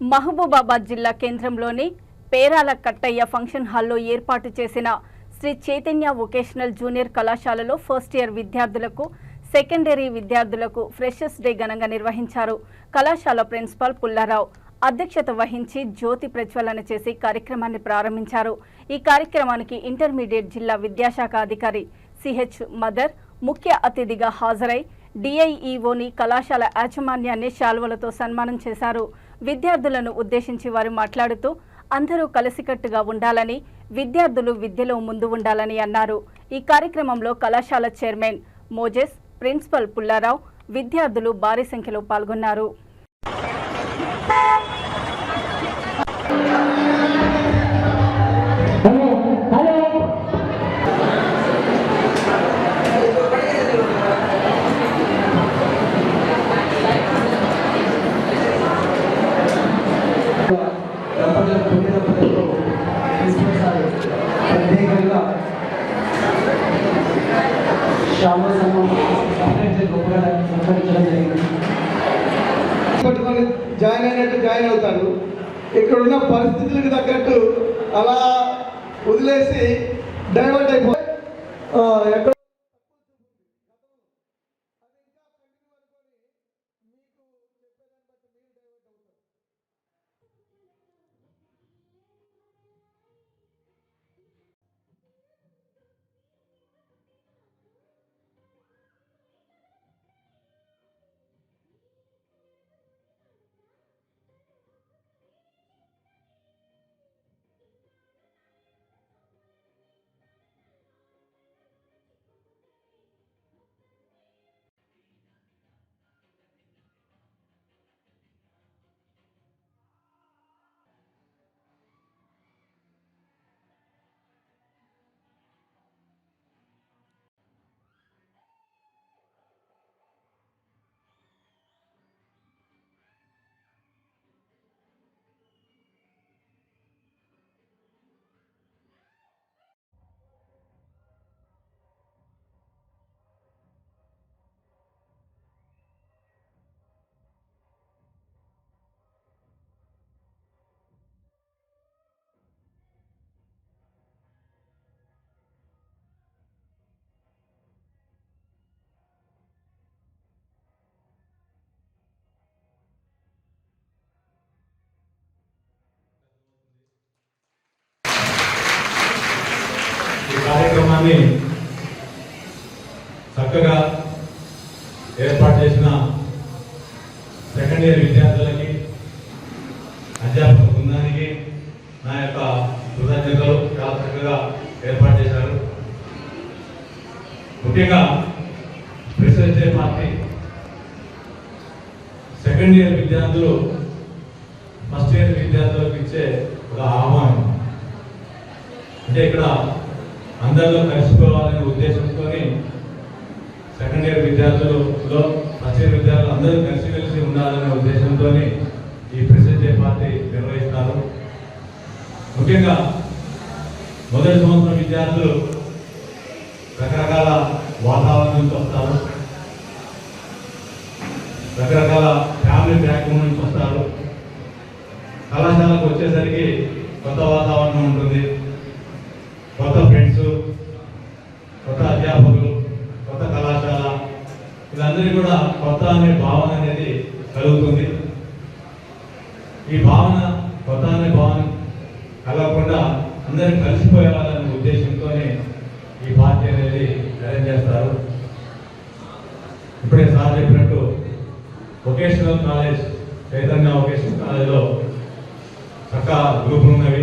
మహబూబాబాద్ జిల్లా కేంద్రంలోని పేరాల కట్టయ్య ఫంక్షన్ హాల్లో ఏర్పాటు చేసిన శ్రీ చైతన్య వొకేషనల్ జూనియర్ కళాశాలలో ఫస్ట్ ఇయర్ విద్యార్థులకు సెకండరీ విద్యార్థులకు ఫ్రెషర్స్ డే ఘనంగా నిర్వహించారు కళాశాల ప్రిన్సిపాల్ పుల్లారావు. అధ్యక్షత వహించి జ్యోతి ప్రజ్వలన చేసి కార్యక్రమాన్ని ప్రారంభించారు. ఈ కార్యక్రమానికి ఇంటర్మీడియట్ జిల్లా విద్యాశాఖ అధికారి సిహెచ్ మదర్ ముఖ్య అతిథిగా హాజరై డిఐఈఓని కళాశాల యాజమాన్యాన్ని శాల్వలతో సన్మానం చేశారు. విద్యార్థులను ఉద్దేశించి వారు మాట్లాడుతూ అందరూ కలిసికట్టుగా ఉండాలని విద్యార్థులు విద్యలో ముందు ఉండాలని అన్నారు. ఈ కార్యక్రమంలో కళాశాల చైర్మన్ మోజెస్ ప్రిన్సిపల్ పుల్లారావు విద్యార్థులు భారీ సంఖ్యలో పాల్గొన్నారు. జాయిన్ అయినట్టు జాయిన్ అవుతాడు ఇక్కడ ఉన్న పరిస్థితులకు తగ్గట్టు అలా వదిలేసి డైవర్ట్ కార్యక్రమాన్ని చక్కగా ఏర్పాటు చేసిన సెకండ్ ఇయర్ విద్యార్థులకి అధ్యాపక బృందానికి నా యొక్క కృతజ్ఞతలు చాలా చక్కగా ఏర్పాటు చేశారు. ముఖ్యంగా president day party second year విద్యార్థులు ఫస్ట్ ఇయర్ విద్యార్థులకు ఇచ్చే ఒక ఆహ్వానం. అంటే ఇక్కడ అందరిలో కలిసిపోవాలనే ఉద్దేశంతో సెకండ్ ఇయర్ విద్యార్థులలో ఫస్ట్ ఇయర్ విద్యార్థులు అందరూ కలిసి కలిసి ఉండాలనే ఉద్దేశంతో ఈ ప్రెసిడెంట్ డే పార్టీ నిర్వహిస్తారు. ముఖ్యంగా మొదటి సంవత్సరం విద్యార్థులు రకరకాల వాతావరణం నుంచి వస్తారు. రకరకాల ఫ్యామిలీ బ్యాక్గ్రౌండ్ నుంచి వస్తారు. కళాశాలకు వచ్చేసరికి కొత్త వాతావరణం ఉంటుంది. కొత్త కొత్త అధ్యాపకులు కొత్త కళాశాల వీళ్ళందరికీ కూడా కొత్త అనే భావన అనేది కలుగుతుంది. ఈ భావన కొత్త అనే భావన కలగకుండా అందరూ కలిసిపోయేవాళ్ళనే ఉద్దేశంతోనే ఈ పార్టీ అనేది అరేంజ్ చేస్తారు. ఇప్పుడే సార్ చెప్పినట్టు వొకేషనల్ కాలేజ్ చైతన్య వొకేషనల్ కాలేజ్లో చక్కగా గ్రూపులు ఉన్నవి